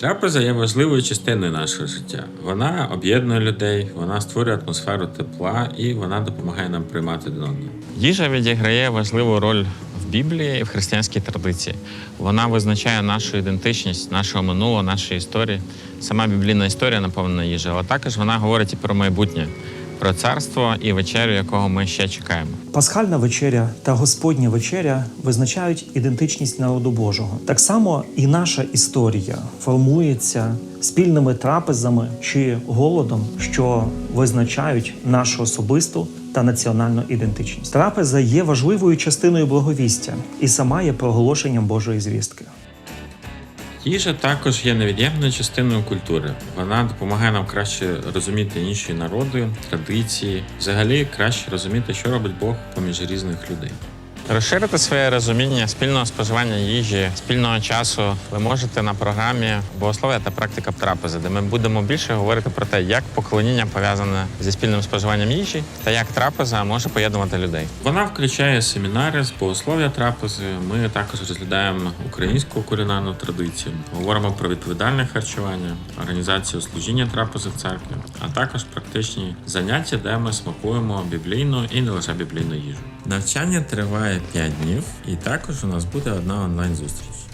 Трапеза є важливою частиною нашого життя. Вона об'єднує людей, вона створює атмосферу тепла і вона допомагає нам приймати до одного. Їжа відіграє важливу роль в Біблії і в християнській традиції. Вона визначає нашу ідентичність, нашого минулого, нашої історії. Сама біблійна історія наповнена їжею, але також вона говорить і про майбутнє, про царство і вечерю, якого ми ще чекаємо. Пасхальна вечеря та Господня вечеря визначають ідентичність народу Божого. Так само і наша історія формується спільними трапезами чи голодом, що визначають нашу особисту та національну ідентичність. Трапеза є важливою частиною благовістя і сама є проголошенням Божої звістки. Їжа також є невід'ємною частиною культури. Вона допомагає нам краще розуміти інші народи, традиції, взагалі краще розуміти, що робить Бог поміж різних людей. Розширити своє розуміння спільного споживання їжі, спільного часу ви можете на програмі Богослов'я та практика трапези, де ми будемо більше говорити про те, як поклоніння пов'язане зі спільним споживанням їжі та як трапеза може поєднувати людей. Вона включає семінари з богослов'я трапези. Ми також розглядаємо українську кулінарну традицію, говоримо про відповідальне харчування, організацію служіння трапези в церкві, а також практичні заняття, де ми смакуємо біблійну і не лише біблійну їжу. Навчання триває 5 днів, і також у нас буде одна онлайн зустріч.